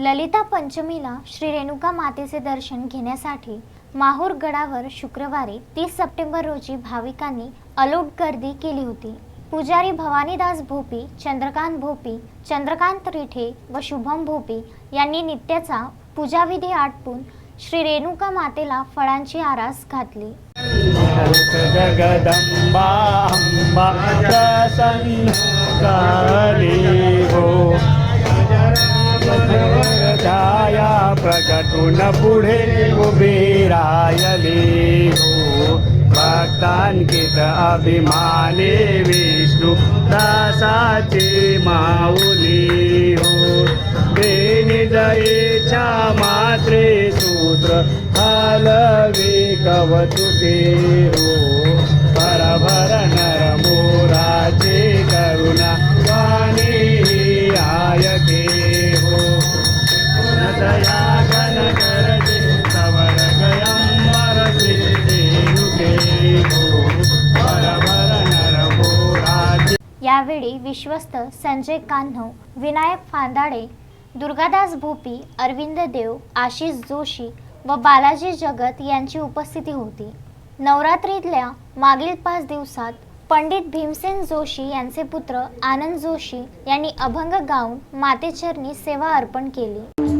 ललिता पंचमीला श्री रेणुका मातेचे दर्शन घेण्यासाठी माहूर गडावर शुक्रवारी तीस सप्टेंबर रोजी भाविकांनी अलोट गर्दी केली होती. पुजारी भवानीदास भोपी चंद्रकांत भोपी चंद्रकांत रिठे व शुभम भोपी यांनी नित्याचा पूजाविधी आटपून श्री रेणुका मातेला फळांची आरास घातली. जगदम्बा छाया प्रगटून पुढे उभी रायली. हो भक्तांकित अभिमाने विष्णू दासाची माऊली. हो बेनी जयेच्या मात्रे सूत्र हलवी कवतुके हो भर नर मोराचे दया देनुके यावेळी विश्वस्त संजय कान्हव विनायक फांदाडे दुर्गादास भोपी अरविंद देव आशिष जोशी व बालाजी जगत यांची उपस्थिती होती. नवरात्रीतल्या मागील पाच दिवसात पंडित भीमसेन जोशी यांचे पुत्र आनंद जोशी यांनी अभंग गाऊन मातेचरणी सेवा अर्पण केली.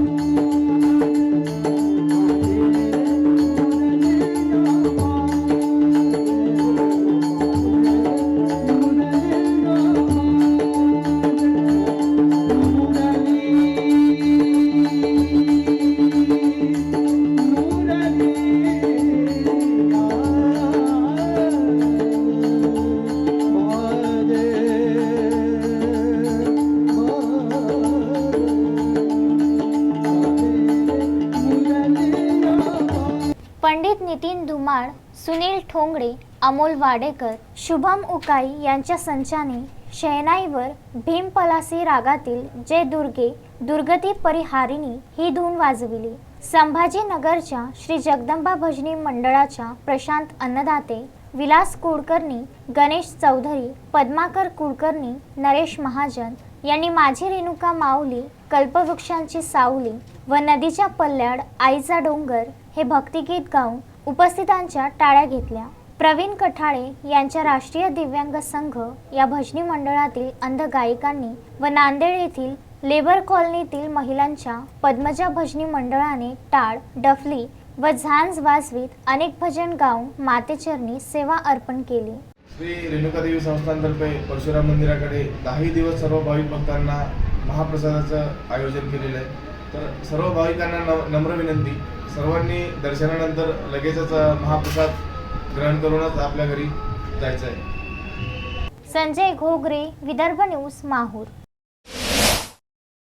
पंडित नितीन धुमाळ सुनील ठोंगडे अमोल वाडेकर शुभम उकाई यांच्या संचाने शहनाईवर भीम पलासी रागातील जय दुर्गे दुर्गती परिहारिणी ही धून वाजविली. संभाजीनगरच्या श्री जगदंबा भजनी मंडळाच्या प्रशांत अन्नदाते विलास कुळकर्णी गणेश चौधरी पद्माकर कुलकर्णी नरेश महाजन यांनी माझी रेणुका माऊली कल्पवृक्षांची सावली व नदीच्या पल्ल्याड आईचा डोंगर हे भक्तिगीत गाऊन उपस्थितांच्या टाळ्या घेतल्या. प्रवीण कठाळे यांच्या राष्ट्रीय दिव्यांग संघ या भजनी मंडळातील अंध गायिकांनी व नांदेड येथील लेबर कॉलनीतील महिलांच्या पद्मजा भजनी मंडळाने टाळ डफली व झांज वाजवीत अनेक भजन गाऊन मातेचरणी सेवा अर्पण केली. श्री रेणुकादेवी संस्थांतर्फे परशुराम मंदिराकडे दहाही दिवस सर्व भाविक भक्तांना महाप्रसादाचं आयोजन केलेलं आहे. तर सर्व भाविकांना नव नम्र विनंती. सर्वांनी दर्शनानंतर लगेचच महाप्रसाद ग्रहण करूनच आपल्या घरी जायचं आहे. संजय घोगरे विदर्भ न्यूज माहूर.